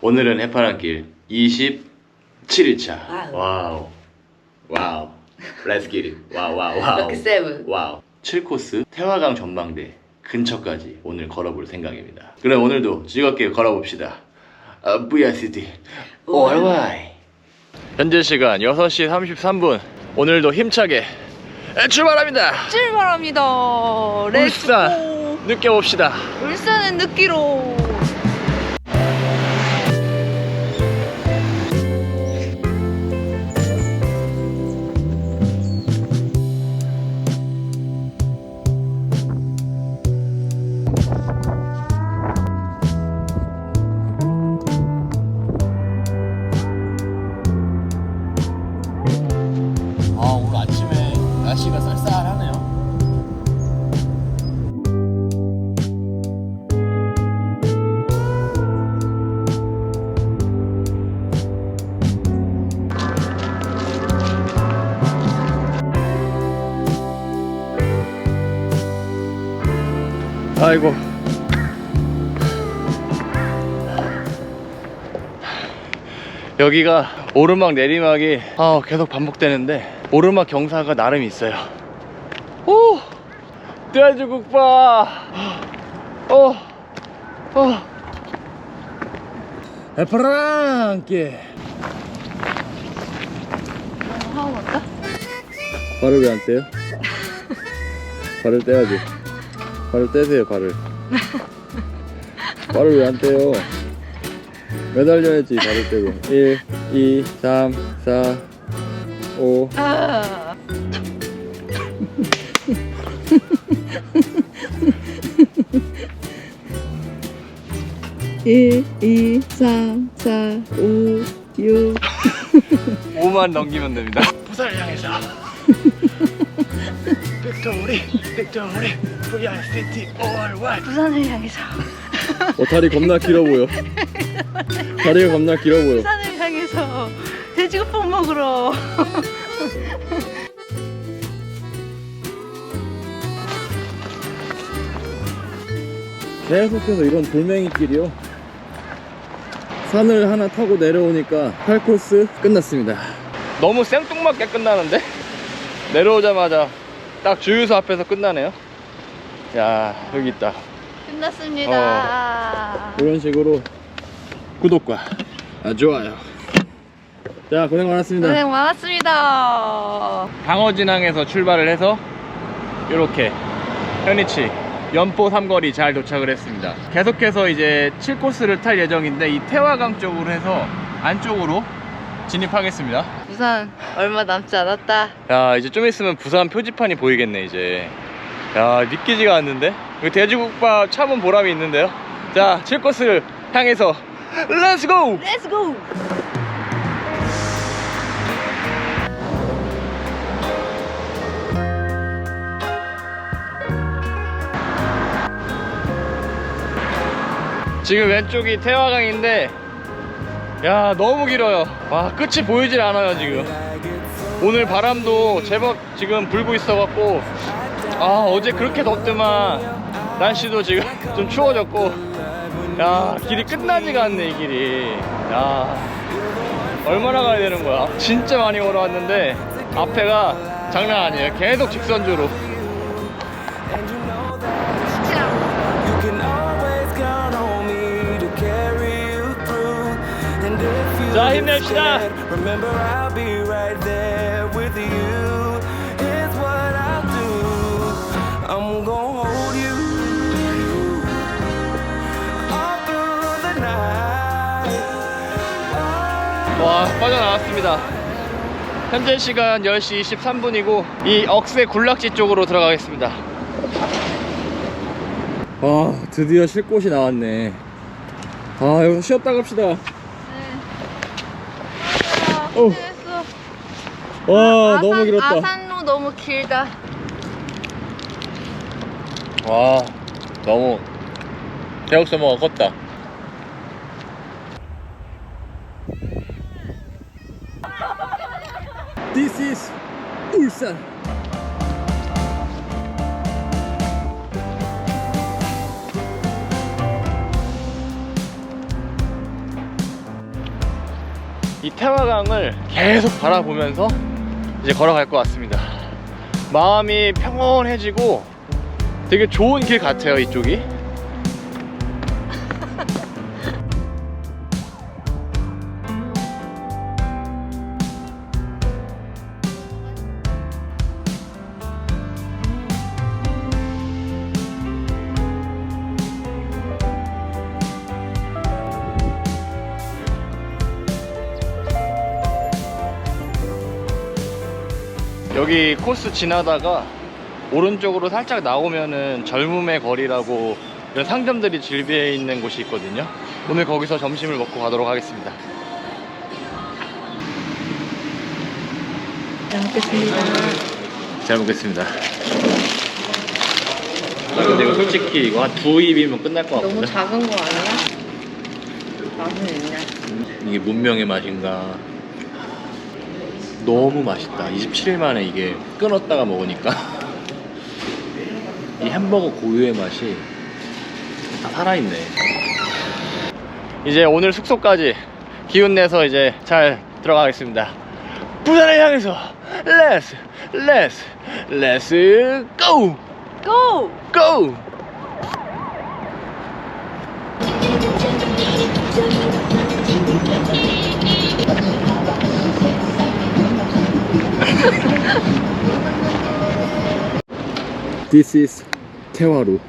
오늘은 해파랑길 27일차. 와우. 와우. 와우. Let's get it. 와우 와우 와우. 세븐. 와우. 7코스 태화강 전망대 근처까지 오늘 걸어볼 생각입니다. 그럼 오늘도 즐겁게 걸어봅시다. 어, VRCT ORY 현재 시간 6시 33분 오늘도 힘차게 출발합니다. 출발합니다. 울산 느껴봅시다. 울산은 느끼로. 아이고. 여기가 오르막 내리막이 아, 계속 반복되는데 오르막 경사가 나름 있어요. 오! 돼지 국밥! 어! 어! 에프랑께! 하고 갈까? 발을 왜 안 떼요? 발을 떼야지. 발을 떼세요, 발을. 발을 왜 안 떼요? 매달려야지, 발을 떼고. 1, 2, 3, 4, 5. 아. 일, 이, 삼, 사, 오, 육. 5만 넘기면 됩니다. 부산을 향해서. 빅토리, 빅토리, VRCT ORY. 부산을 향해서. 어, 다리 겁나 길어 보여. 다리가 겁나 길어 보여. 부산을 향해서 돼지국밥 먹으러. 계속해서 이런 돌멩이 길이요. 산을 하나 타고 내려오니까 8코스 끝났습니다. 너무 생뚱맞게 끝나는데? 내려오자마자 딱 주유소 앞에서 끝나네요. 야, 여기 있다. 끝났습니다. 이런 식으로 구독과 아, 좋아요. 자, 고생 많았습니다. 고생 많았습니다. 방어진항에서 출발을 해서 이렇게 현이치 연포 삼거리 잘 도착을 했습니다. 계속해서 이제 7코스를 탈 예정인데 이 태화강 쪽으로 해서 안쪽으로 진입하겠습니다. 부산 얼마 남지 않았다. 야 이제 좀 있으면 부산 표지판이 보이겠네 이제. 야 믿기지가 않는데? 이 돼지국밥 참은 보람이 있는데요. 자 7코스를 향해서 렛츠고! Let's go. 지금 왼쪽이 태화강인데 야 너무 길어요. 와 끝이 보이질 않아요 지금. 오늘 바람도 제법 지금 불고 있어 갖고 아 어제 그렇게 덥더만 날씨도 지금 좀 추워졌고 야 길이 끝나지가 않네 이 길이. 야 얼마나 가야 되는 거야? 진짜 많이 걸어왔는데 앞에가 장난 아니에요. 계속 직선주로 자, 힘냅시다. remember I'll be right there with you. Here's what I'll do. I'm gonna hold you all through the night. 와 빠져나왔습니다 현재 시간 10시 23분이고 이 억새 굴락지 쪽으로 들어가겠습니다 아 드디어 쉴 곳이 나왔네 아 여기서 쉬었다 갑시다 네. 어. 와 아산- 너무 길었다 아산로 너무 길다. 와 너무 대역서모가 컸다 This is 울산 이 태화강을 계속 바라보면서 이제 걸어갈 것 같습니다. 마음이 평온해지고 되게 좋은 길 같아요, 이쪽이. 여기 코스 지나다가 오른쪽으로 살짝 나오면은 젊음의 거리라고 이런 상점들이 질비해 있는 곳이 있거든요. 오늘 거기서 점심을 먹고 가도록 하겠습니다. 잘 먹겠습니다. 잘 먹겠습니다. 아, 근데 이거 솔직히 이거 한 두 입이면 끝날 것 너무 같은데? 작은 거 아니야? 맛은 있냐? 이게 문명의 맛인가? 너무 맛있다. 27일 만에 이게 끊었다가 먹으니까 이 햄버거 고유의 맛이 다 살아있네. 이제 오늘 숙소까지 기운 내서 이제 잘 들어가겠습니다. 부산을 향해서 렛츠 렛츠 렛츠 고! 고! 고! This is 태화로.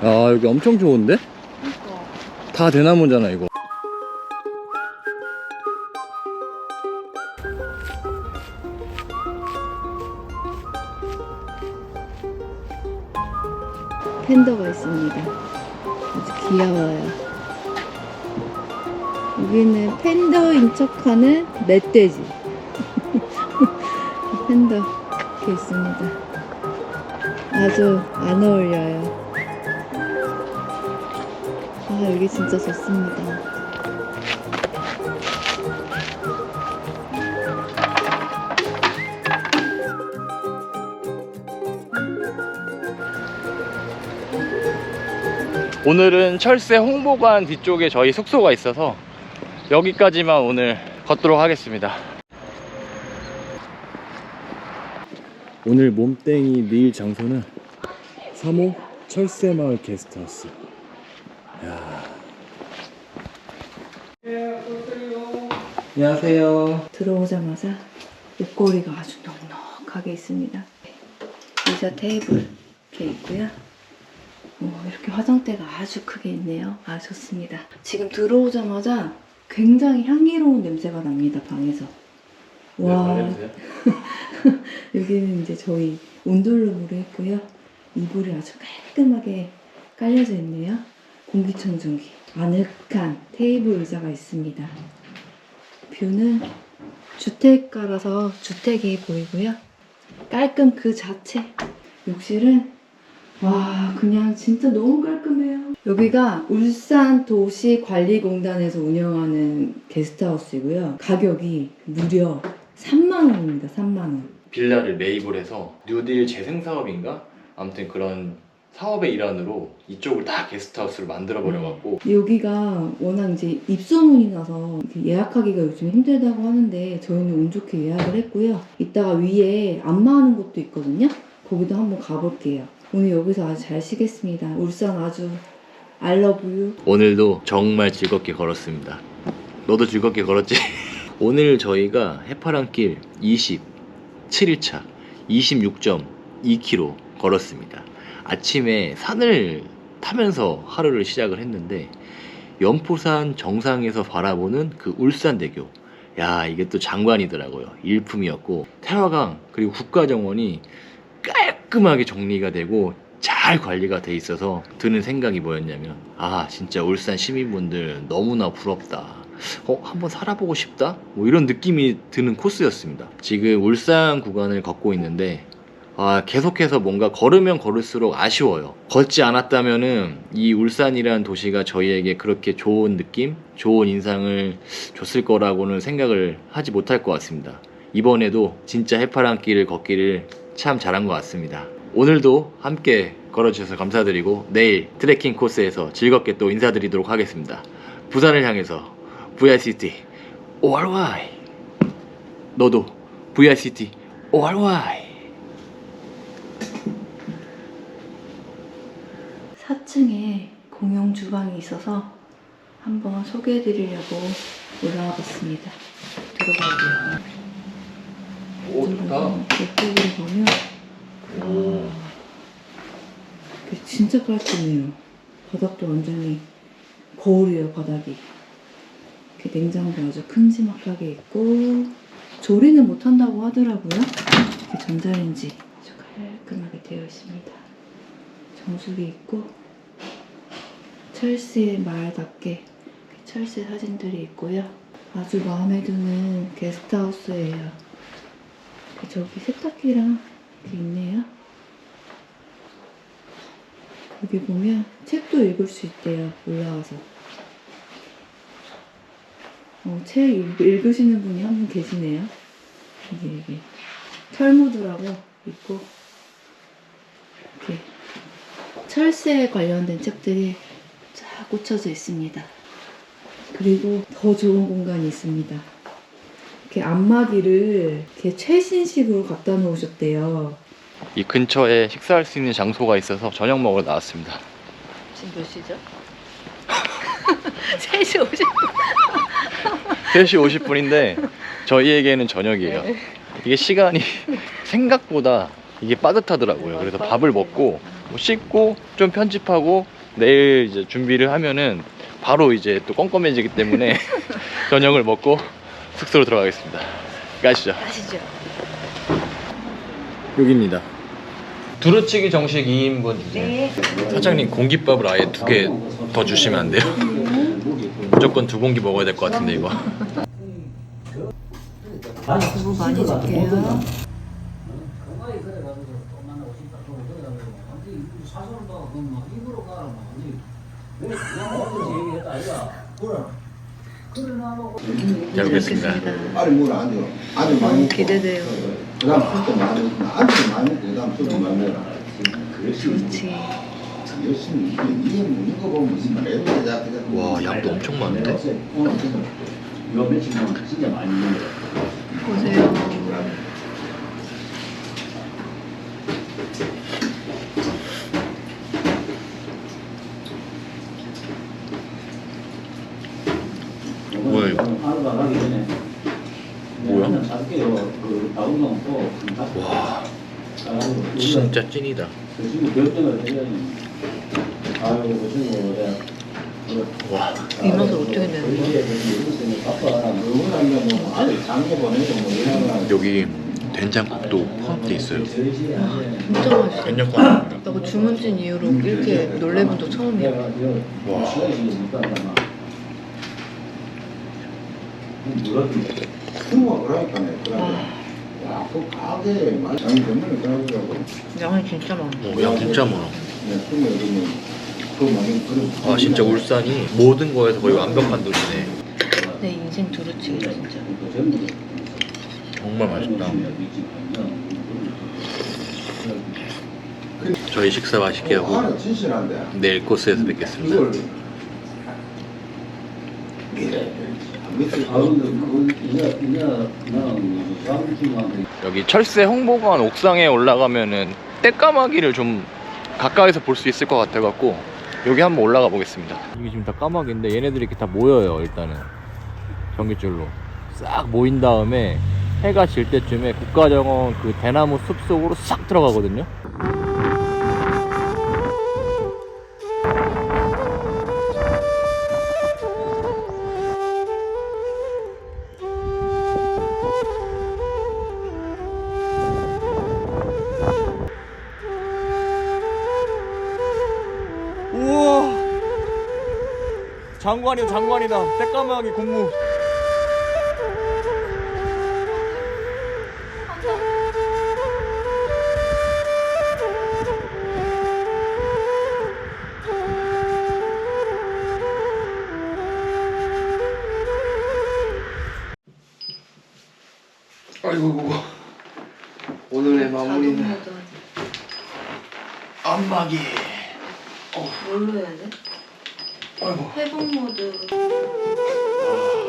아 여기 엄청 좋은데? 다 대나무잖아 이거. 척하는 멧돼지. 팬더 이렇게 있습니다. 아주 안 어울려요. 아, 여기 진짜 좋습니다. 오늘은 철새 홍보관 뒤쪽에 저희 숙소가 있어서 여기까지만 오늘 걷도록 하겠습니다. 오늘 몸땡이 내일 장소는 3호 철새마을 게스트하우스. 안녕하세요. 들어오자마자 옷걸이가 아주 넉넉하게 있습니다. 의자 테이블 이렇게 있고요. 어, 이렇게 화장대가 아주 크게 있네요. 아 좋습니다. 지금 들어오자마자 굉장히 향기로운 냄새가 납니다 방에서. 와 여기는 이제 저희 온돌룸으로 했고요. 이불이 아주 깔끔하게 깔려져 있네요. 공기청정기, 아늑한 테이블 의자가 있습니다. 뷰는 주택가라서 주택이 보이고요. 깔끔 그 자체. 욕실은 와 그냥 진짜 너무 깔끔해요. 여기가 울산 도시관리공단에서 운영하는 게스트하우스이고요. 가격이 무려 3만 원입니다. 3만 원. 빌라를 매입을 해서 뉴딜 재생 사업인가? 아무튼 그런 사업의 일환으로 이쪽을 다 게스트하우스를 만들어 버려갖고 여기가 워낙 이제 입소문이 나서 예약하기가 요즘 힘들다고 하는데 저희는 운 좋게 예약을 했고요. 이따가 위에 안마하는 곳도 있거든요. 거기도 한번 가볼게요. 오늘 여기서 아주 잘 쉬겠습니다. 울산 아주 알러브유. 오늘도 정말 즐겁게 걸었습니다. 너도 즐겁게 걸었지? 오늘 저희가 해파랑길 27일차 26.2km 걸었습니다. 아침에 산을 타면서 하루를 시작을 했는데 연포산 정상에서 바라보는 그 울산대교 야 이게 또 장관이더라고요 일품이었고 태화강 그리고 국가정원이 깔끔하게 정리가 되고 잘 관리가 돼 있어서 드는 생각이 뭐였냐면 아 진짜 울산 시민분들 너무나 부럽다 어 한번 살아보고 싶다 뭐 이런 느낌이 드는 코스였습니다 지금 울산 구간을 걷고 있는데 아, 계속해서 뭔가 걸으면 걸을수록 아쉬워요. 걷지 않았다면은 이 울산이라는 도시가 저희에게 그렇게 좋은 느낌, 좋은 인상을 줬을 거라고는 생각을 하지 못할 것 같습니다. 이번에도 진짜 해파랑길을 걷기를 참 잘한 것 같습니다. 오늘도 함께 걸어주셔서 감사드리고 내일 트레킹 코스에서 즐겁게 또 인사드리도록 하겠습니다. 부산을 향해서 VRCT ORY 너도 VRCT ORY 4층에 공용 주방이 있어서 한번 소개해 드리려고 올라와 봤습니다. 들어가고요. 오 좋다. 이쪽으로 보면 오. 진짜 깔끔해요. 바닥도 완전히 거울이에요, 바닥이. 이렇게 냉장고 아주 큼지막하게 있고 조리는 못한다고 하더라고요. 이렇게 전자레인지 아주 깔끔하게 되어 있습니다. 정수기 있고 첼시의 말답게 첼시 사진들이 있고요. 아주 마음에 드는 게스트하우스예요. 이렇게 저기 세탁기랑 이렇게 있네요. 여기 보면 책도 읽을 수 있대요. 올라와서. 어, 책 읽, 읽으시는 분이 한 분 계시네요. 여기 여기 철무드라고 있고 이렇게 철새에 관련된 책들이 쫙 꽂혀져 있습니다. 그리고 더 좋은 공간이 있습니다. 이렇게 안마기를 이렇게 최신식으로 갖다 놓으셨대요. 이 근처에 식사할 수 있는 장소가 있어서 저녁 먹으러 나왔습니다. 지금 몇 시죠? 3시 50분. 3시 50분인데 저희에게는 저녁이에요. 이게 시간이 생각보다 이게 빠듯하더라고요. 그래서 밥을 먹고 뭐 씻고 좀 편집하고 내일 이제 준비를 하면은 바로 이제 또 껌껌해지기 때문에 저녁을 먹고 숙소로 들어가겠습니다. 가시죠. 아시죠? 여기입니다. 두루치기 정식 2인분 주세요. 네. 사장님 공깃밥을 아예 두 개 더 주시면 안 돼요? 무조건 두 공기 먹어야 될 것 같은데 이거. 두부 많이 줄게요. 잘 먹겠습니다. 먹겠습니다. 아니 뭘안 줘. 아니 많이 먹고. 기대돼요. 그 다음 술도 많이 먹고 아니 많이 먹고 그 다음 술도 많이 먹어. 그렇지. 열심히 이게 이게 먹는 거 보면 무슨 말이야? 자, 그냥 와, 양도 엄청 많은데? 이거 며칠 동안 진짜 많이 먹는 거야. 보세요. 뭐야, 이거? 하루가 가기 전에 뭐야? 한잔 살게요. 그 다운동 또 와, 아, 진짜 찐이다. 와, 이 맛을 어떻게 내는. 여기 된장국도 포함되어 있어요. 진짜 맛있어. 된장국. 나그 주문진 이후로 이렇게 놀래본 적 처음이야. 와. 술 가게 많이 장이 그러더라고. 양이 진짜 많아. 오, 양 진짜 많아. 네, 그러면 그 그런. 아, 진짜 울산이 모든 거에서 거의 완벽한 도시네. 내 인생 두루치기다 진짜. 정말 맛있다. 저희 식사 맛있게 어, 하고 하나 진실한데. 내일 코스에서 뵙겠습니다. 이걸 예, 밑에 나는 사무팀한테 여기 철새 홍보관 옥상에 올라가면은 떼까마귀를 좀 가까이서 볼 수 있을 것 같아갖고 여기 한번 올라가 보겠습니다. 이게 지금 다 까마귀인데 얘네들이 이렇게 다 모여요 일단은 전깃줄로 싹 모인 다음에 해가 질 때쯤에 국가정원 그 대나무 숲 속으로 싹 들어가거든요. 장관이다 장관이다 새까마귀 공무 아이고 오늘의 마무리는 안마기. 뭘로 해야 돼? 아이고. 회복 모드. 아,